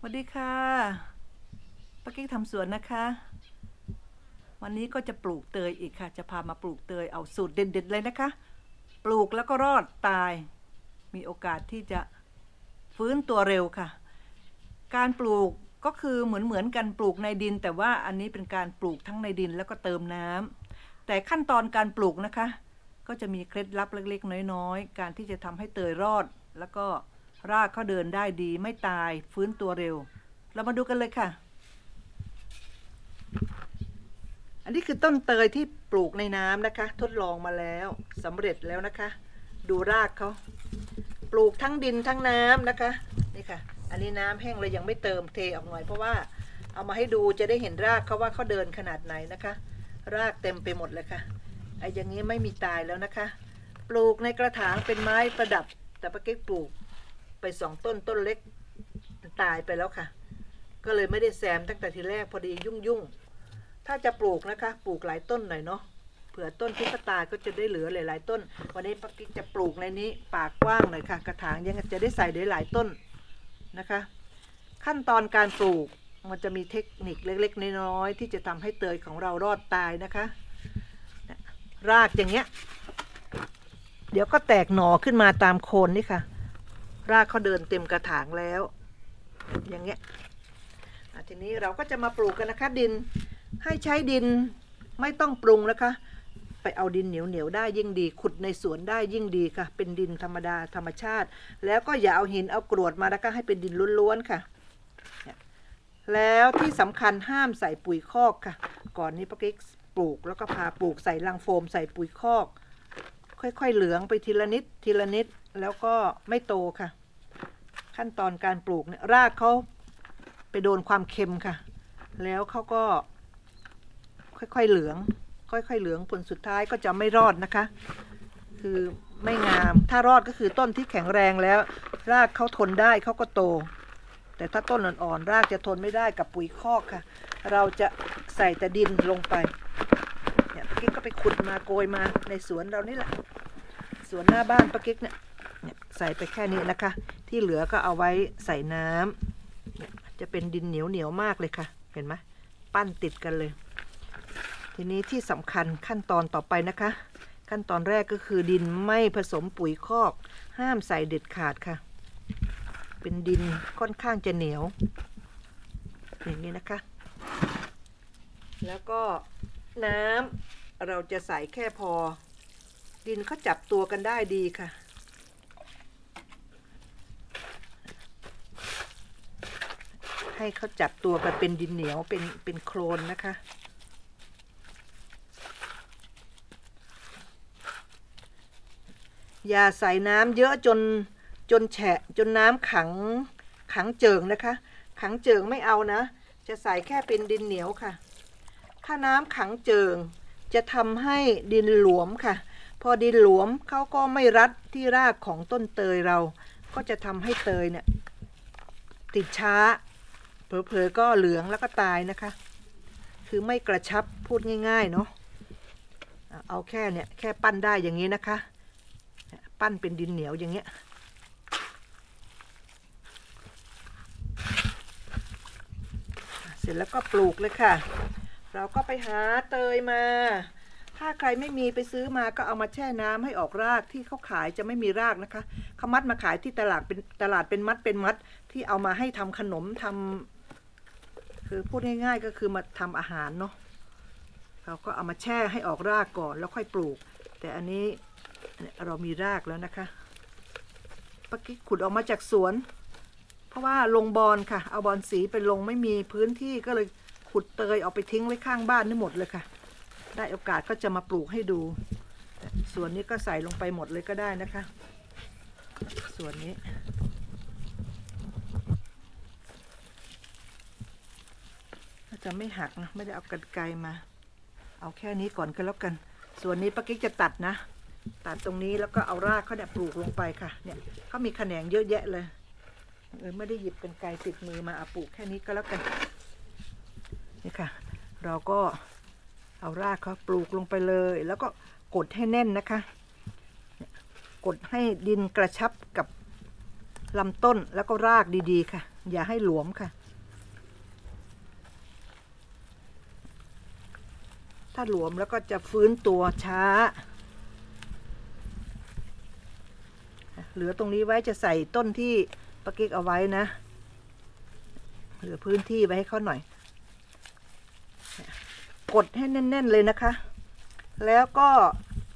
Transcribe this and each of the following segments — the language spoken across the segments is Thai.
สวัสดีค่ะป้ากิ๊กทำสวนนะคะ วันนี้ก็จะปลูกเตยอีกค่ะ จะพามาปลูกเตยเอาสูตรเด็ดๆเลยนะคะ ปลูกแล้วก็รอดตาย มีโอกาสที่จะฟื้นตัวเร็วค่ะ การปลูกก็คือเหมือนเหมือนๆกันปลูกในดิน แต่ว่าอันนี้เป็นการปลูกทั้งในดินแล้วก็เติมน้ำแต่ขั้นตอนการปลูกนะคะ ก็จะมีเคล็ดลับเล็กๆ น้อยๆ การที่จะทำให้เตยรอดแล้วก็ รากเขาเดินได้ดีไม่ตายฟื้นตัวเร็ว เรามาดูกันเลยค่ะ อันนี้คือต้นเตยที่ปลูกในน้ำนะคะ ทดลองมาแล้วสำเร็จแล้วนะคะ ดูรากเขาปลูกทั้งดินทั้งน้ำนะคะนี่ค่ะ อันนี้น้ำแห้งเลยยังไม่เติมเทออกหน่อยเพราะว่าเอามาให้ดูจะได้เห็นรากเขาว่าเขาเดินขนาดไหนนะคะ รากเต็มไปหมดเลยค่ะไอ้อย่างนี้ไม่มีตายแล้วนะคะ ปลูกในกระถางเป็นไม้ประดับ แต่ป้าเก๊กปลูก ไปสองต้นต้นเล็กตายไปแล้วค่ะ ก็เลยไม่ได้แซมตั้งแต่ทีแรกพอดียุ่งยุ่งๆถ้าจะปลูกนะคะ ปลูกหลายต้นหน่อยเนาะเผื่อต้นที่เขาตายก็จะได้เหลือหลายๆ ต้น วันนี้ป้ากิ๊กจะปลูกในนี้ปากกว้างหน่อยค่ะ กระถางยังจะได้ใส่ได้หลายต้นนะคะ ขั้นตอนการปลูกมันจะมีเทคนิคเล็ก ๆ น้อยๆที่จะทำให้เตยของเรารอดตายนะคะ รากอย่างเงี้ย เดี๋ยวก็แตกหน่อขึ้นมาตามโคนนี่ค่ะ รากเขาเดินเต็มกระถางแล้ว อย่างเงี้ยทีนี้เราก็จะมาปลูกกันนะคะดินให้ใช้ดินไม่ต้องปรุงนะคะ ไปเอาดินเหนียวเหนียวๆได้ยิ่งดี ขุดในสวนได้ยิ่งดีค่ะ เป็นดินธรรมดาธรรมชาติ แล้วก็อย่าเอาหินเอากรวดมานะคะให้เป็นดินล้วนๆค่ะแล้วที่สำคัญห้ามใส่ปุ๋ยคอกค่ะ ก่อนนี้ป้ากิ๊กปลูกแล้วก็พาปลูกใส่ลังโฟมใส่ปุ๋ยคอก ค่อยๆเหลืองไปทีละนิดทีละนิดแล้วก็ไม่โตค่ะ ขั้นตอนการปลูกเนี่ยรากเขาไปโดนความเค็มค่ะ แล้วเขาก็ค่อยๆเหลือง ค่อยๆเหลืองผลสุดท้ายก็จะไม่รอดนะคะ คือไม่งาม ถ้ารอดก็คือต้นที่แข็งแรงแล้ว รากเขาทนได้เขาก็โต แต่ถ้าต้นอ่อนๆรากจะทนไม่ได้กับปุ๋ยคอกค่ะ เราจะใส่แต่ดินลงไปเนี่ยป้ากิ๊กก็ไปขุดมาโกยมาในสวนเรานี่แหละสวนหน้าบ้านป้ากิ๊กเนี่ยใส่ไปแค่นี้นะคะ ที่เหลือก็เอาไว้ใส่น้ำจะเป็นดินเหนียวเหนียวๆมากเลยค่ะ เห็นไหมปั้นติดกันเลย ทีนี้ที่สำคัญขั้นตอนต่อไปนะคะ ขั้นตอนแรกก็คือดินไม่ผสมปุ๋ยคอก ห้ามใส่เด็ดขาดค่ะ เป็นดินค่อนข้างจะเหนียว อย่างนี้นะคะ แล้วก็น้ำเราจะใส่แค่พอ ดินเขาจับตัวกันได้ดีค่ะ ให้เขาจับตัวกันเป็นดินเหนียวเป็นเป็นโคลนนะคะ อย่าใส่น้ำเยอะจนจนแฉะจนน้ำขังขังเจิงนะคะ ขังเจิงไม่เอานะ จะใส่แค่เป็นดินเหนียวค่ะ ถ้าน้ำขังเจิงจะทำให้ดินหลวมค่ะ พอดินหลวมเขาก็ไม่รัดที่รากของต้นเตยเรา ก็จะทำให้เตยเนี่ยติดช้า เผลอๆก็เหลืองแล้วก็ตายนะคะ คือไม่กระชับพูดง่าย ๆ เนาะเอาแค่เนี่ยแค่ปั้นได้อย่างนี้นะคะ ปั้นเป็นดินเหนียวอย่างเงี้ยเสร็จแล้วก็ปลูกเลยค่ะ เราก็ไปหาเตยมา ถ้าใครไม่มีไปซื้อมาก็เอามาแช่น้ำให้ออกรากที่เขาขายจะไม่มีรากนะคะเขามัดมาขายที่ตลาดเป็นตลาดเป็นมัดเป็นมัดที่เอามาให้ทำขนมทำ คือพูดง่ายๆก็คือมาทำอาหารเนาะเราก็เอามาแช่ให้ออกรากก่อนแล้วค่อยปลูก แต่อันนี้เรามีรากแล้วนะคะปกิขุดออกมาจากสวน เพราะว่าลงบอลค่ะ เอาบอลสีไปลงไม่มีพื้นที่ก็เลยขุดเตยออกไปทิ้งไว้ข้างบ้านนี่หมดเลยค่ะ ได้โอกาสก็จะมาปลูกให้ดู ส่วนนี้ก็ใส่ลงไปหมดเลยก็ได้นะคะ ส่วนนี้ จะไม่หักนะไม่ได้เอากรรไกรมา เอาแค่นี้ก่อนก็แล้วกัน ส่วนนี้ป้ากิ๊กจะตัดนะ ตัดตรงนี้แล้วก็เอารากเขาเนี่ยปลูกลงไปค่ะ เนี่ยเขามีแขนงเยอะแยะเลยเออไม่ได้หยิบกันไกรติดมือมาเอาปลูกแค่นี้ก็แล้วกันนี่ค่ะ เราก็เอารากเขาปลูกลงไปเลย แล้วก็กดให้แน่นนะคะ กดให้ดินกระชับกับลำต้นแล้วก็รากดีๆค่ะ อย่าให้หลวมค่ะ ถ้าหลวมแล้วก็จะฟื้นตัวช้า เหลือตรงนี้ไว้จะใส่ต้นที่ปะกิ๊กเอาไว้นะ เหลือพื้นที่ไว้ให้เขาหน่อย กดให้แน่น ๆเลยนะคะ แล้วก็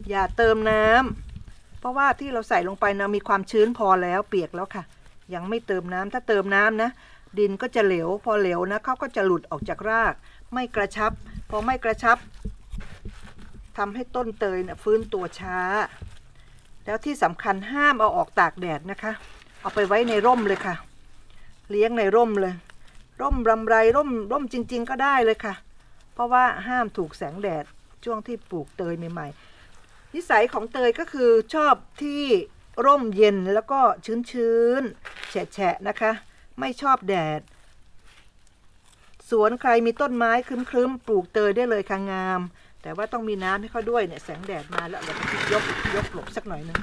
อย่าเติมน้ำเพราะว่าที่เราใส่ลงไปนะมีความชื้นพอแล้วเปียกแล้วค่ะ ยังไม่เติมน้ำถ้าเติมน้ำนะ ดินก็จะเหลว พอเหลวนะเขาก็จะหลุดออกจากราก ไม่กระชับ พอไม่กระชับทำให้ต้นเตยเนะฟื้นตัวช้า แล้วที่สำคัญห้ามเอาออกตากแดดนะคะ เอาไปไว้ในร่มเลยค่ะ เลี้ยงในร่มเลย ร่มรำไรร่มร่มจริง ๆ ก็ได้เลยค่ะ เพราะว่าห้ามถูกแสงแดดช่วงที่ปลูกเตยใหม่ๆนิสัยของเตยก็คือชอบที่ร่มเย็นแล้วก็ชื้นๆแฉะๆนะคะ ไม่ชอบแดด สวนใครมีต้นไม้ครึ้มๆปลูกเตยได้เลยค่ะงาม แต่ว่าต้องมีน้ำให้เขาด้วยเนี่ยแสงแดดมาแล้วเราก็ยกยกหลบสักหน่อยนึง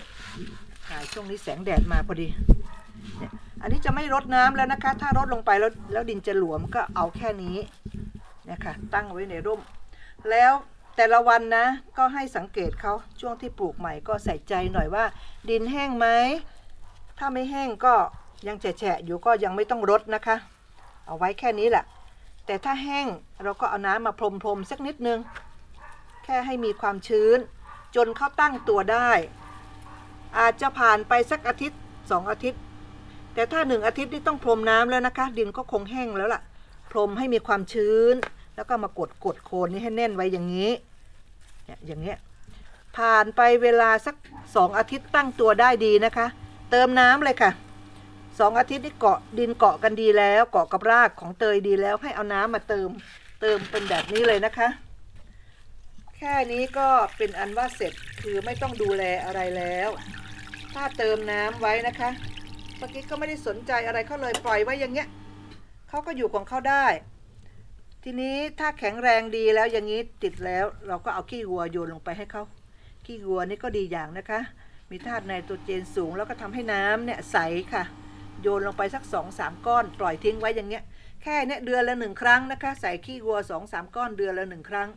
ถ่ายช่วงนี้แสงแดดมาพอดีเนี่ยอันนี้จะไม่รดน้ำแล้วนะคะ ถ้ารดลงไปแล้วแล้วดินจะหลวมก็เอาแค่นี้นี่ยค่ะตั้งไว้ในร่ม แล้วแต่ละวันนะ ก็ให้สังเกตเขาช่วงที่ปลูกใหม่ก็ใส่ใจหน่อยว่า ดินแห้งไหมถ้าไม่แห้งก็ยังแฉะอยู่ก็ยังไม่ต้องรดนะคะ เอาไว้แค่นี้แหละ แต่ถ้าแห้งเราก็เอาน้ำมาพรมๆสักนิดนึง แค่ให้มีความชื้น จนเขาตั้งตัวได้ อาจจะผ่านไปสักอาทิตย์สองอาทิตย์ แต่ถ้าหนึ่งอาทิตย์นี่ต้องพรมน้ำแล้วนะคะ ดินก็คงแห้งแล้วล่ะ พรมให้มีความชื้น แล้วก็มากดกดโคนนี้ให้แน่นไว้อย่างนี้เนี่ยอย่างเงี้ยผ่านไปเวลาสักสองอาทิตย์ตั้งตัวได้ดีนะคะ เติมน้ำเลยค่ะ สองอาทิตย์นี่เกาะดินเกาะกันดีแล้ว เกาะกับรากของเตยดีแล้ว ให้เอาน้ำมาเติมเติมเป็นแบบนี้เลยนะคะ แค่นี้ก็เป็นอันว่าเสร็จคือไม่ต้องดูแลอะไรแล้ว ถ้าเติมน้ำไว้นะคะเมื่อกี้ก็ไม่ได้สนใจอะไรเขาเลยปล่อยไว้อย่างเงี้ยเขาก็อยู่ของเขาได้ ทีนี้ถ้าแข็งแรงดีแล้วอย่างนี้ติดแล้ว เราก็เอาขี้วัวโยนลงไปให้เขาขี้วัวนี่ก็ดีอย่างนะคะ มีธาตุไนโตรเจนสูงแล้วก็ทำให้น้ำเนี่ยใสค่ะ โยนลงไปสักสองสามก้อน ปล่อยทิ้งไว้อย่างเงี้ย แค่เนี้ยเดือนละหนึ่งครั้งนะคะ ใส่ขี้วัวสองสามก้อนเดือนละหนึ่งครั้ง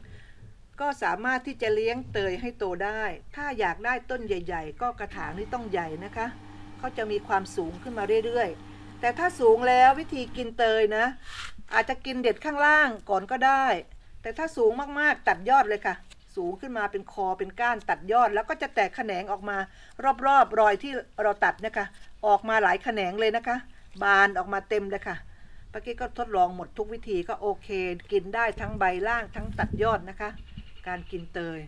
ก็สามารถที่จะเลี้ยงเตยให้โตได้ ถ้าอยากได้ต้นใหญ่ ๆ ก็กระถางนี่ต้องใหญ่นะคะเขาจะมีความสูงขึ้นมาเรื่อยๆ แต่ถ้าสูงแล้ววิธีกินเตยนะ อาจจะกินเด็ดข้างล่างก่อนก็ได้ แต่ถ้าสูงมากๆตัดยอดเลยค่ะ สูงขึ้นมาเป็นคอเป็นก้านตัดยอด แล้วก็จะแตกแขนงออกมารอบๆรอยที่เราตัดนะคะออกมาหลายแขนงเลยนะคะ บานออกมาเต็มเลยค่ะปากี้ก็ทดลองหมดทุกวิธีก็โอเค กินได้ทั้งใบล่างทั้งตัดยอดนะคะ การกินเตย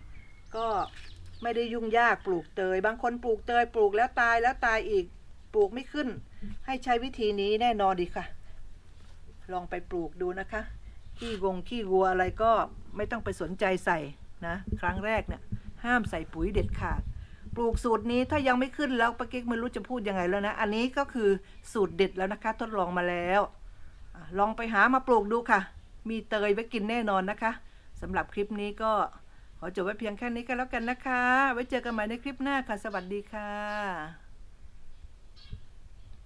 ก็ไม่ได้ยุ่งยากปลูกเตย บางคนปลูกเตยปลูกแล้วตายแล้วตายอีกปลูกไม่ขึ้น ให้ใช้วิธีนี้แน่นอนดีค่ะ ลองไปปลูกดูนะคะขี้วงขี้วัวอะไรก็ไม่ต้องไปสนใจใส่ นะครั้งแรกเนี่ยห้ามใส่ปุ๋ยเด็ดขาด ปลูกสูตรนี้ถ้ายังไม่ขึ้นแล้วปากิ๊กไม่รู้จะพูดยังไงแล้วนะ อันนี้ก็คือสูตรเด็ดแล้วนะคะ ทดลองมาแล้ว ลองไปหามาปลูกดูค่ะ มีเตยไว้กินแน่นอนนะคะสำหรับคลิปนี้ก็ขอจบไว้เพียงแค่นี้ก็แล้วกันนะคะ ไว้เจอกันใหม่ในคลิปหน้าค่ะ สวัสดีค่ะ